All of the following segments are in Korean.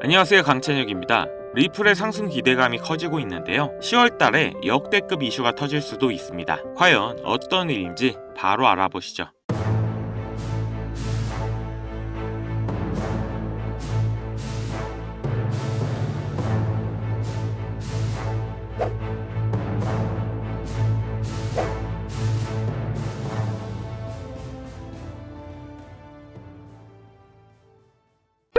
안녕하세요 강찬혁입니다. 리플의 상승 기대감이 커지고 있는데요. 10월 달에 역대급 이슈가 터질 수도 있습니다. 과연 어떤 일인지 바로 알아보시죠.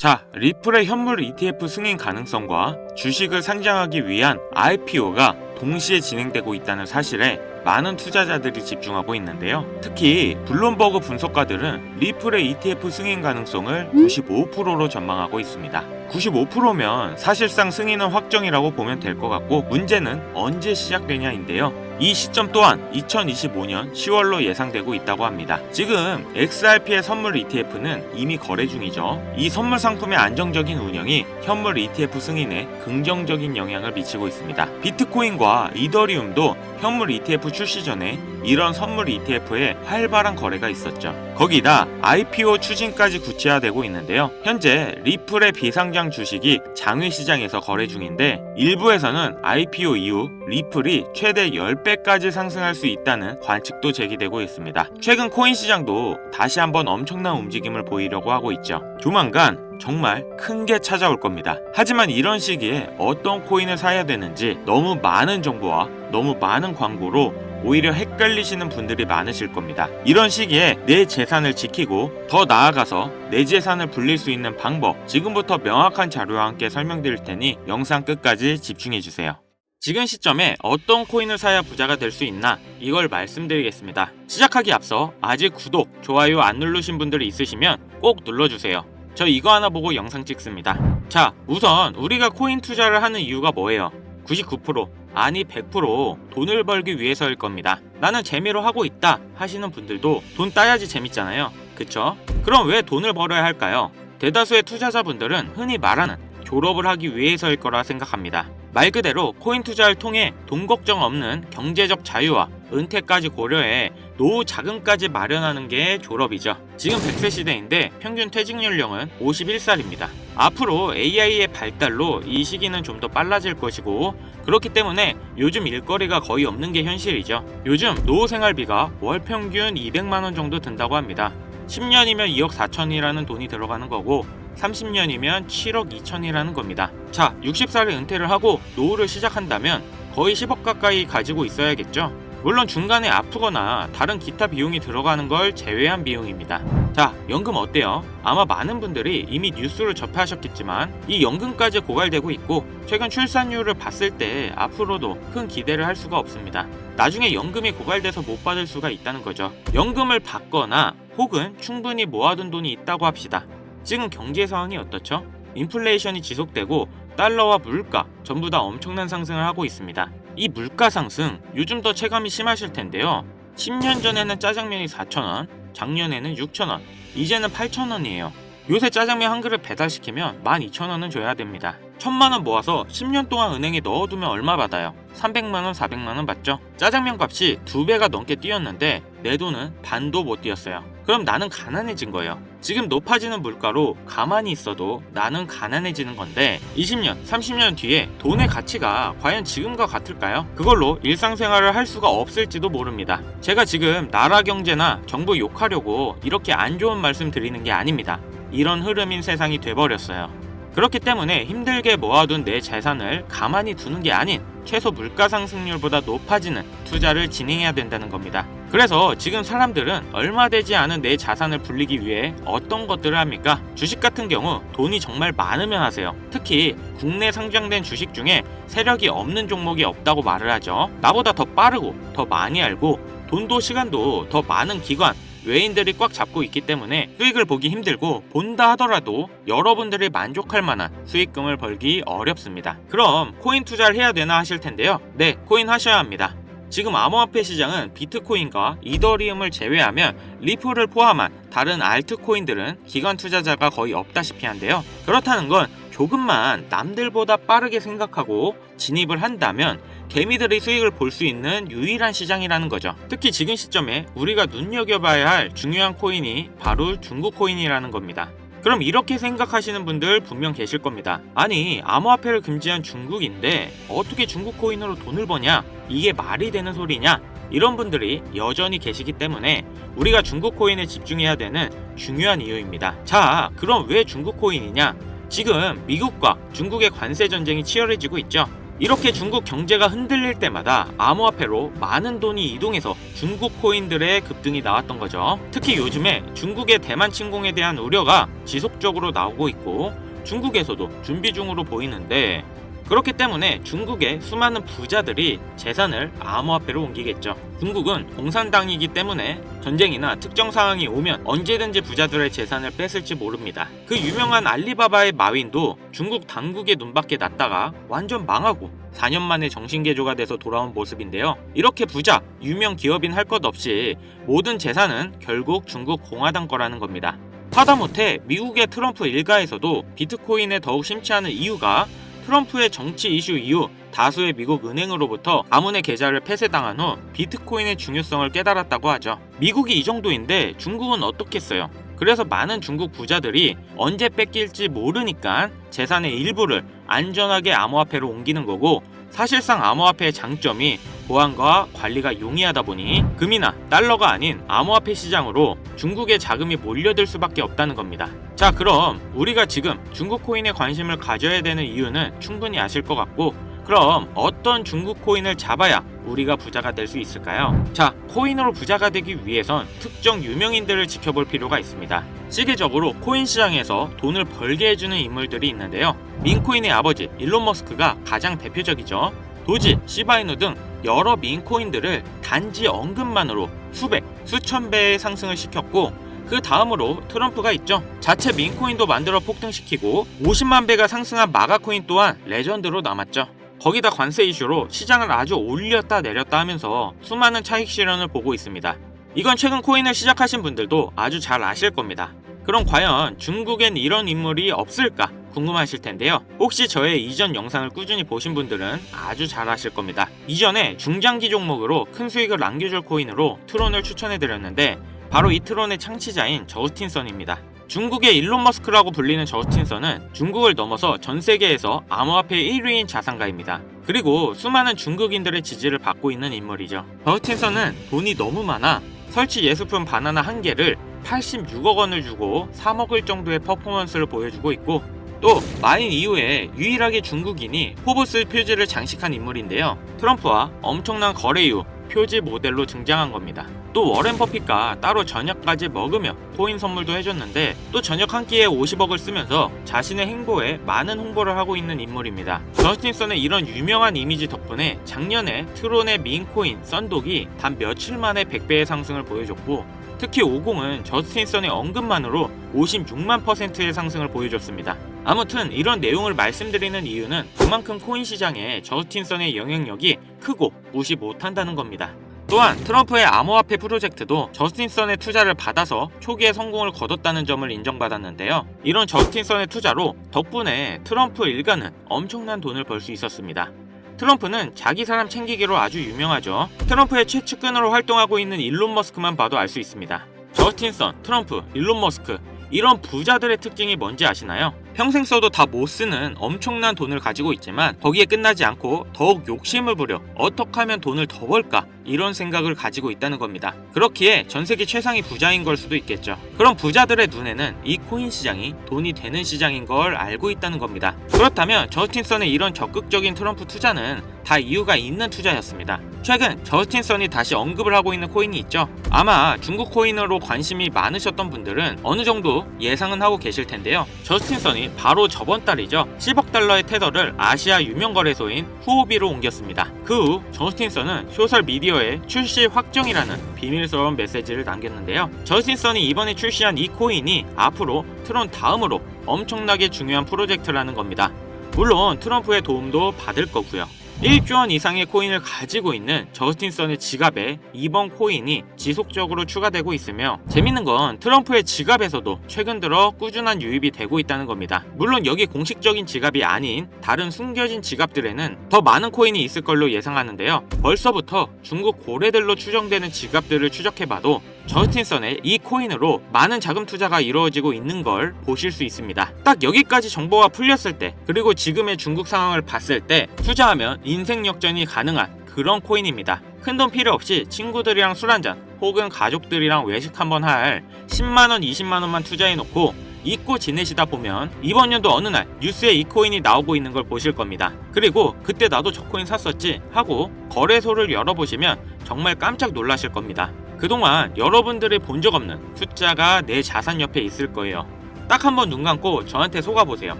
자, 리플의 현물 ETF 승인 가능성과 주식을 상장하기 위한 IPO가 동시에 진행되고 있다는 사실에 많은 투자자들이 집중하고 있는데요. 특히 블룸버그 분석가들은 리플의 ETF 승인 가능성을 95%로 전망하고 있습니다. 95%면 사실상 승인은 확정이라고 보면 될 것 같고 문제는 언제 시작되냐인데요. 이 시점 또한 2025년 10월로 예상되고 있다고 합니다. 지금 XRP의 선물 ETF는 이미 거래 중이죠. 이 선물 상품의 안정적인 운영이 현물 ETF 승인에 긍정적인 영향을 미치고 있습니다. 비트코인과 이더리움도 현물 ETF 출시 전에 이런 선물 ETF에 활발한 거래가 있었죠. 거기다 IPO 추진까지 구체화되고 있는데요. 현재 리플의 비상장 주식이 장외 시장에서 거래 중인데 일부에서는 IPO 이후 리플이 최대 10배까지 상승할 수 있다는 관측도 제기되고 있습니다. 최근 코인 시장도 다시 한번 엄청난 움직임을 보이려고 하고 있죠. 조만간 정말 큰 게 찾아올 겁니다. 하지만 이런 시기에 어떤 코인을 사야 되는지 너무 많은 정보와 너무 많은 광고로 오히려 헷갈리시는 분들이 많으실 겁니다. 이런 시기에 내 재산을 지키고 더 나아가서 내 재산을 불릴 수 있는 방법 지금부터 명확한 자료와 함께 설명드릴 테니 영상 끝까지 집중해 주세요. 지금 시점에 어떤 코인을 사야 부자가 될 수 있나 이걸 말씀드리겠습니다. 시작하기 앞서 아직 구독, 좋아요 안 누르신 분들이 있으시면 꼭 눌러주세요. 저 이거 하나 보고 영상 찍습니다. 자, 우선 우리가 코인 투자를 하는 이유가 뭐예요? 99% 아니 100% 돈을 벌기 위해서일 겁니다. 나는 재미로 하고 있다 하시는 분들도 돈 따야지 재밌잖아요. 그쵸? 그럼 왜 돈을 벌어야 할까요? 대다수의 투자자분들은 흔히 말하는 졸업을 하기 위해서일 거라 생각합니다. 말 그대로 코인 투자를 통해 돈 걱정 없는 경제적 자유와 은퇴까지 고려해 노후 자금까지 마련하는 게 졸업이죠. 지금 100세 시대인데 평균 퇴직 연령은 51살입니다. 앞으로 AI의 발달로 이 시기는 좀 더 빨라질 것이고 그렇기 때문에 요즘 일거리가 거의 없는 게 현실이죠. 요즘 노후 생활비가 월 평균 200만 원 정도 든다고 합니다. 10년이면 2억 4천이라는 돈이 들어가는 거고 30년이면 7억 2천이라는 겁니다. 자, 60살에 은퇴를 하고 노후를 시작한다면 거의 10억 가까이 가지고 있어야겠죠. 물론 중간에 아프거나 다른 기타 비용이 들어가는 걸 제외한 비용입니다. 자, 연금 어때요? 아마 많은 분들이 이미 뉴스를 접하셨겠지만 이 연금까지 고갈되고 있고 최근 출산율을 봤을 때 앞으로도 큰 기대를 할 수가 없습니다. 나중에 연금이 고갈돼서 못 받을 수가 있다는 거죠. 연금을 받거나 혹은 충분히 모아둔 돈이 있다고 합시다. 지금 경제 상황이 어떻죠? 인플레이션이 지속되고 달러와 물가 전부 다 엄청난 상승을 하고 있습니다. 이 물가 상승 요즘 더 체감이 심하실 텐데요. 10년 전에는 짜장면이 4,000원, 작년에는 6,000원, 이제는 8,000원이에요. 요새 짜장면 한 그릇 배달시키면 12,000원은 줘야 됩니다. 1000만원 모아서 10년 동안 은행에 넣어두면 얼마 받아요? 300만원, 400만원 받죠? 짜장면 값이 두 배가 넘게 뛰었는데 내 돈은 반도 못 뛰었어요. 그럼 나는 가난해진 거예요. 지금 높아지는 물가로 가만히 있어도 나는 가난해지는 건데 20년, 30년 뒤에 돈의 가치가 과연 지금과 같을까요? 그걸로 일상생활을 할 수가 없을지도 모릅니다. 제가 지금 나라 경제나 정부 욕하려고 이렇게 안 좋은 말씀 드리는 게 아닙니다. 이런 흐름인 세상이 돼버렸어요. 그렇기 때문에 힘들게 모아둔 내 재산을 가만히 두는 게 아닌 최소 물가 상승률보다 높아지는 투자를 진행해야 된다는 겁니다. 그래서 지금 사람들은 얼마 되지 않은 내 자산을 불리기 위해 어떤 것들을 합니까? 주식 같은 경우 돈이 정말 많으면 하세요. 특히 국내 상장된 주식 중에 세력이 없는 종목이 없다고 말을 하죠. 나보다 더 빠르고 더 많이 알고 돈도 시간도 더 많은 기관 외인들이 꽉 잡고 있기 때문에 수익을 보기 힘들고 본다 하더라도 여러분들이 만족할 만한 수익금을 벌기 어렵습니다. 그럼 코인 투자를 해야 되나 하실 텐데요. 네, 코인 하셔야 합니다. 지금 암호화폐 시장은 비트코인과 이더리움을 제외하면 리플을 포함한 다른 알트코인들은 기관 투자자가 거의 없다시피 한데요. 그렇다는 건 조금만 남들보다 빠르게 생각하고 진입을 한다면 개미들의 수익을 볼 수 있는 유일한 시장이라는 거죠. 특히 지금 시점에 우리가 눈여겨봐야 할 중요한 코인이 바로 중국 코인이라는 겁니다. 그럼 이렇게 생각하시는 분들 분명 계실 겁니다. 아니, 암호화폐를 금지한 중국인데 어떻게 중국 코인으로 돈을 버냐? 이게 말이 되는 소리냐? 이런 분들이 여전히 계시기 때문에 우리가 중국 코인에 집중해야 되는 중요한 이유입니다. 자, 그럼 왜 중국 코인이냐? 지금 미국과 중국의 관세 전쟁이 치열해지고 있죠. 이렇게 중국 경제가 흔들릴 때마다 암호화폐로 많은 돈이 이동해서 중국 코인들의 급등이 나왔던 거죠. 특히 요즘에 중국의 대만 침공에 대한 우려가 지속적으로 나오고 있고 중국에서도 준비 중으로 보이는데 그렇기 때문에 중국의 수많은 부자들이 재산을 암호화폐로 옮기겠죠. 중국은 공산당이기 때문에 전쟁이나 특정 상황이 오면 언제든지 부자들의 재산을 뺏을지 모릅니다. 그 유명한 알리바바의 마윈도 중국 당국의 눈밖에 났다가 완전 망하고 4년 만에 정신개조가 돼서 돌아온 모습인데요. 이렇게 부자, 유명 기업인 할 것 없이 모든 재산은 결국 중국 공화당 거라는 겁니다. 하다못해 미국의 트럼프 일가에서도 비트코인에 더욱 심취하는 이유가 트럼프의 정치 이슈 이후 다수의 미국 은행으로부터 가문의 계좌를 폐쇄당한 후 비트코인의 중요성을 깨달았다고 하죠. 미국이 이 정도인데 중국은 어떻겠어요? 그래서 많은 중국 부자들이 언제 뺏길지 모르니까 재산의 일부를 안전하게 암호화폐로 옮기는 거고 사실상 암호화폐의 장점이 보안과 관리가 용이하다 보니 금이나 달러가 아닌 암호화폐 시장으로 중국의 자금이 몰려들 수밖에 없다는 겁니다. 자, 그럼 우리가 지금 중국 코인에 관심을 가져야 되는 이유는 충분히 아실 것 같고 그럼 어떤 중국 코인을 잡아야 우리가 부자가 될 수 있을까요? 자, 코인으로 부자가 되기 위해선 특정 유명인들을 지켜볼 필요가 있습니다. 시계적으로 코인 시장에서 돈을 벌게 해주는 인물들이 있는데요. 민코인의 아버지 일론 머스크가 가장 대표적이죠. 도지, 시바이누 등 여러 민코인들을 단지 언급만으로 수백, 수천 배의 상승을 시켰고 그 다음으로 트럼프가 있죠. 자체 민코인도 만들어 폭등시키고 50만 배가 상승한 마가코인 또한 레전드로 남았죠. 거기다 관세 이슈로 시장을 아주 올렸다 내렸다 하면서 수많은 차익 실현을 보고 있습니다. 이건 최근 코인을 시작하신 분들도 아주 잘 아실 겁니다. 그럼 과연 중국엔 이런 인물이 없을까 궁금하실 텐데요. 혹시 저의 이전 영상을 꾸준히 보신 분들은 아주 잘 아실 겁니다. 이전에 중장기 종목으로 큰 수익을 남겨줄 코인으로 트론을 추천해 드렸는데 바로 이 트론의 창시자인 저스틴 선입니다. 중국의 일론 머스크라고 불리는 저스틴 선은 중국을 넘어서 전 세계에서 암호화폐 1위인 자산가입니다. 그리고 수많은 중국인들의 지지를 받고 있는 인물이죠. 저스틴 선은 돈이 너무 많아 설치 예술품 바나나 한 개를 86억 원을 주고 사 먹을 정도의 퍼포먼스를 보여주고 있고 또 마인 이후에 유일하게 중국인이 포브스 표지를 장식한 인물인데요. 트럼프와 엄청난 거래 이후 표지 모델로 등장한 겁니다. 또 워렌 버핏과 따로 저녁까지 먹으며 코인 선물도 해줬는데 또 저녁 한 끼에 50억을 쓰면서 자신의 행보에 많은 홍보를 하고 있는 인물입니다. 저스틴선의 이런 유명한 이미지 덕분에 작년에 트론의 민코인 썬독이 단 며칠 만에 100배의 상승을 보여줬고 특히 50은 저스틴 선의 언급만으로 56만 퍼센트의 상승을 보여줬습니다. 아무튼 이런 내용을 말씀드리는 이유는 그만큼 코인 시장에 저스틴 선의 영향력이 크고 무시 못한다는 겁니다. 또한 트럼프의 암호화폐 프로젝트도 저스틴선의 투자를 받아서 초기에 성공을 거뒀다는 점을 인정받았는데요. 이런 저스틴선의 투자로 덕분에 트럼프 일가는 엄청난 돈을 벌 수 있었습니다. 트럼프는 자기 사람 챙기기로 아주 유명하죠. 트럼프의 최측근으로 활동하고 있는 일론 머스크만 봐도 알 수 있습니다. 저스틴 선, 트럼프, 일론 머스크 이런 부자들의 특징이 뭔지 아시나요? 평생 써도 다 못 쓰는 엄청난 돈을 가지고 있지만 거기에 끝나지 않고 더욱 욕심을 부려 어떻게 하면 돈을 더 벌까 이런 생각을 가지고 있다는 겁니다. 그렇기에 전 세계 최상위 부자인 걸 수도 있겠죠. 그럼 부자들의 눈에는 이 코인 시장이 돈이 되는 시장인 걸 알고 있다는 겁니다. 그렇다면 저스틴 선의 이런 적극적인 트럼프 투자는 다 이유가 있는 투자였습니다. 최근 저스틴 선이 다시 언급을 하고 있는 코인이 있죠. 아마 중국 코인으로 관심이 많으셨던 분들은 어느 정도 예상은 하고 계실 텐데요. 저스틴 선이 바로 저번 달이죠. 10억 달러의 테더를 아시아 유명 거래소인 후오비로 옮겼습니다. 그 후 저스틴선은 소셜 미디어에 출시 확정이라는 비밀스러운 메시지를 남겼는데요. 저스틴선이 이번에 출시한 이 코인이 앞으로 트론 다음으로 엄청나게 중요한 프로젝트라는 겁니다. 물론 트럼프의 도움도 받을 거고요. 1조 원 이상의 코인을 가지고 있는 저스틴 선의 지갑에 이번 코인이 지속적으로 추가되고 있으며 재밌는 건 트럼프의 지갑에서도 최근 들어 꾸준한 유입이 되고 있다는 겁니다. 물론 여기 공식적인 지갑이 아닌 다른 숨겨진 지갑들에는 더 많은 코인이 있을 걸로 예상하는데요. 벌써부터 중국 고래들로 추정되는 지갑들을 추적해봐도 저스틴선의 이 코인으로 많은 자금 투자가 이루어지고 있는 걸 보실 수 있습니다. 딱 여기까지 정보가 풀렸을 때, 그리고 지금의 중국 상황을 봤을 때 투자하면 인생 역전이 가능한 그런 코인입니다. 큰 돈 필요 없이 친구들이랑 술 한잔 혹은 가족들이랑 외식 한번 할 10만원, 20만원만 투자해놓고 잊고 지내시다 보면 이번 연도 어느 날 뉴스에 이 코인이 나오고 있는 걸 보실 겁니다. 그리고 그때 나도 저 코인 샀었지 하고 거래소를 열어보시면 정말 깜짝 놀라실 겁니다. 그동안 여러분들이 본 적 없는 숫자가 내 자산 옆에 있을 거예요. 딱 한 번 눈 감고 저한테 속아보세요.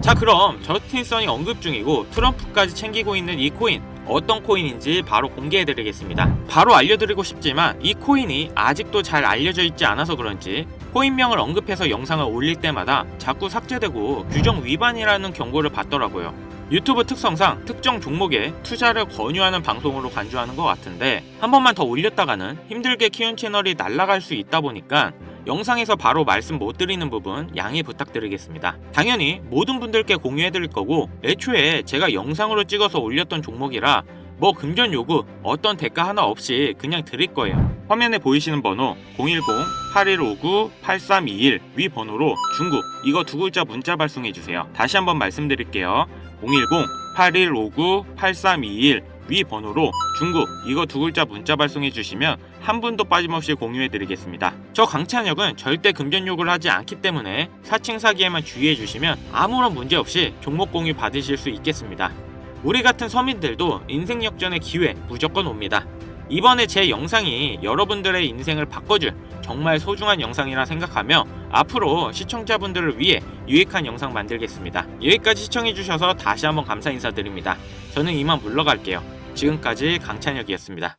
자 그럼 저스틴 선이 언급 중이고 트럼프까지 챙기고 있는 이 코인 어떤 코인인지 바로 공개해드리겠습니다. 바로 알려드리고 싶지만 이 코인이 아직도 잘 알려져 있지 않아서 그런지 코인명을 언급해서 영상을 올릴 때마다 자꾸 삭제되고 규정 위반이라는 경고를 받더라고요. 유튜브 특성상 특정 종목에 투자를 권유하는 방송으로 간주하는 것 같은데 한 번만 더 올렸다가는 힘들게 키운 채널이 날아갈 수 있다 보니까 영상에서 바로 말씀 못 드리는 부분 양해 부탁드리겠습니다. 당연히 모든 분들께 공유해 드릴 거고 애초에 제가 영상으로 찍어서 올렸던 종목이라 뭐 금전 요구 어떤 대가 하나 없이 그냥 드릴 거예요. 화면에 보이시는 번호 010-8159-8321 위 번호로 중국 이거 두 글자 문자 발송해 주세요. 다시 한번 말씀드릴게요. 010-8159-8321 위 번호로 중국 이거 두 글자 문자 발송해 주시면 한 분도 빠짐없이 공유해 드리겠습니다. 저 강찬혁은 절대 금전 요구를 하지 않기 때문에 사칭 사기에만 주의해 주시면 아무런 문제 없이 종목 공유 받으실 수 있겠습니다. 우리 같은 서민들도 인생 역전의 기회 무조건 옵니다. 이번에 제 영상이 여러분들의 인생을 바꿔줄 정말 소중한 영상이라 생각하며 앞으로 시청자분들을 위해 유익한 영상 만들겠습니다. 여기까지 시청해주셔서 다시 한번 감사 인사드립니다. 저는 이만 물러갈게요. 지금까지 강찬혁이었습니다.